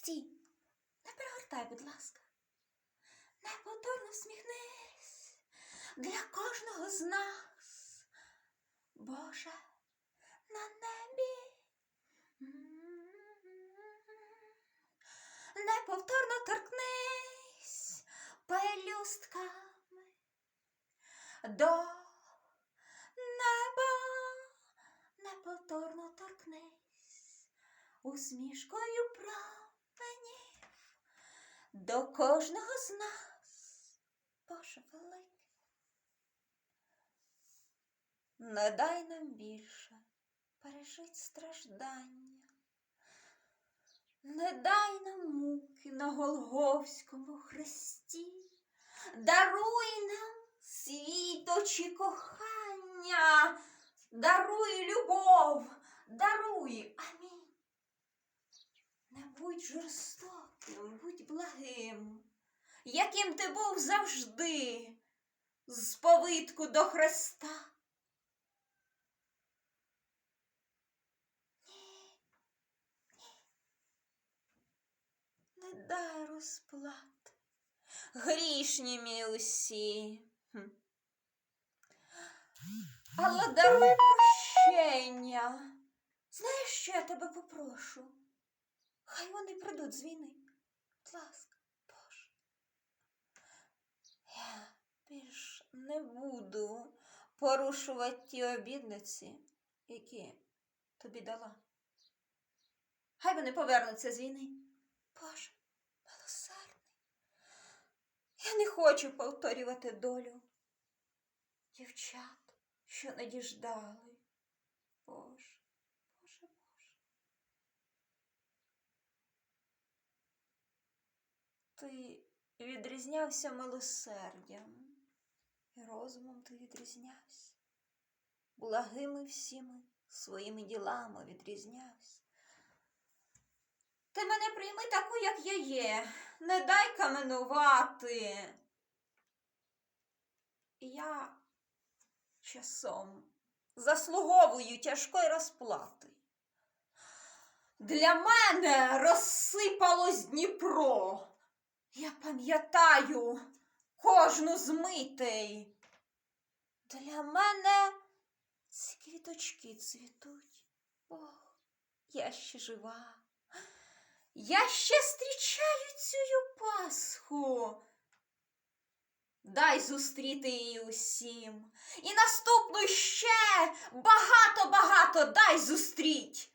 Стій, не перегортай, будь ласка. Неповторно всміхнись для кожного з нас. Боже, на небі. Неповторно торкнись пелюстками до неба, неповторно торкнись усмішкою променів до кожного з нас, Боже великий. Не дай нам більше пережить страждання. Не дай нам муки на Голговському хресті, даруй нам світочі кохання, даруй любов, даруй. Амінь. Будь жорстоким, будь благим, яким ти був завжди, з повитку до Христа. Не дай розплати, грішні мій усі. Але даруй прощення. Знаєш, що я тебе попрошу? Хай вони прийдуть з війни. Будь ласка, Боже. Я більш не буду порушувати ті обідниці, які тобі дала. Хай вони повернуться з війни. Боже, милосердний. Я не хочу повторювати долю дівчат, що не діждали. Боже, Боже. Ти відрізнявся милосердям, і розумом ти відрізнявся. Благими всіми своїми ділами відрізнявся. Ти мене прийми таку, як я є, не дай каменувати. Я часом заслуговую тяжкої розплати. Для мене розсипалось Дніпро. Я пам'ятаю кожну з митей. Для мене ці квіточки цвітуть. Ох, я ще жива. Я ще зустрічаю цю Пасху. Дай зустріти її усім. І наступну ще багато-багато дай зустріть.